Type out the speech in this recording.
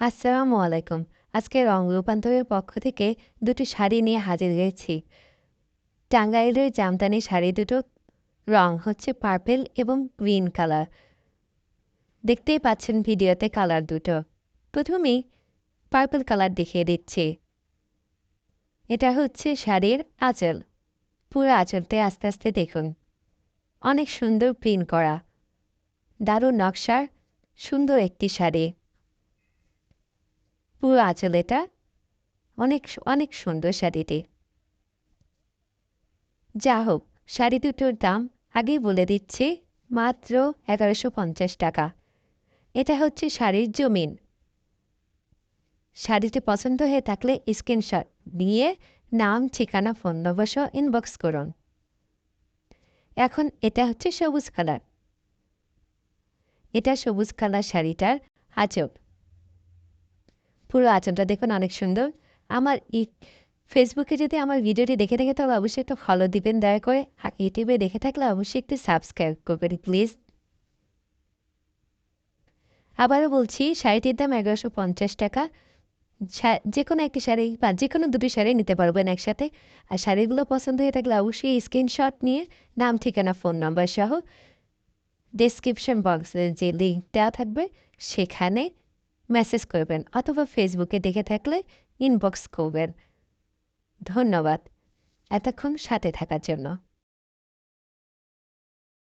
আসসালামু আলাইকুম। আজকে রং রূপান্তরের পক্ষ থেকে দুটি শাড়ি নিয়ে হাজির হয়েছি। টাঙ্গাইলের জামদানি শাড়ি দুটো, রং হচ্ছে পার্পেল এবং গ্রিন কালার। দেখতেই পাচ্ছেন ভিডিওতে কালার দুটো। প্রথমেই পার্পেল কালার দেখিয়ে দিচ্ছি। এটা হচ্ছে শাড়ির আঁচল। পুরো আঁচলতে আস্তে আস্তে দেখুন। অনেক সুন্দর প্রিন্ট করা। দারুণ নকশার, সুন্দর একটি শাড়ি। পুরো আঁচল এটা। অনেক অনেক সুন্দর শাড়িটি। যা হোক শাড়ি দুটোর দাম আগেই বলে দিচ্ছি, মাত্র এগারোশো পঞ্চাশ টাকা। এটা হচ্ছে শাড়ির জমিন। শাড়িটি পছন্দ হয়ে থাকলে স্ক্রিনশট নিয়ে নাম, ঠিকানা, ফোন নম্বর সহ ইনবক্স করুন। এখন এটা হচ্ছে সবুজ কালার। এটা সবুজ কালার শাড়িটার আচল। পুরো আচলটা দেখুন অনেক সুন্দর। আমার ই ফেসবুকে যদি আমার ভিডিওটি দেখে থাকে তাহলে অবশ্যই একটু ফলো দিবেন, দয়া করে। আর ইউটিউবে দেখে থাকলে অবশ্যই একটু সাবস্ক্রাইব করবেন প্লিজ আবারও বলছি, শাড়িটির দাম এগারোশো পঞ্চাশ টাকা। যে কোনো একটি শাড়ি বা যে কোনো দুটি শাড়ি নিতে পারবেন একসাথে। আর শাড়িগুলো পছন্দ হয়ে থাকলে অবশ্যই স্ক্রিনশট নিয়ে নাম, ঠিকানা ফোন নম্বর সহ ডিসক্রিপশন বক্সে যে লিঙ্ক দেওয়া থাকবে, সেখানে মেসেজ করবেন অথবা ফেসবুকে দেখে থাকলে ইনবক্স করবেন। ধন্যবাদ। এতক্ষণ সাথে থাকার জন্য।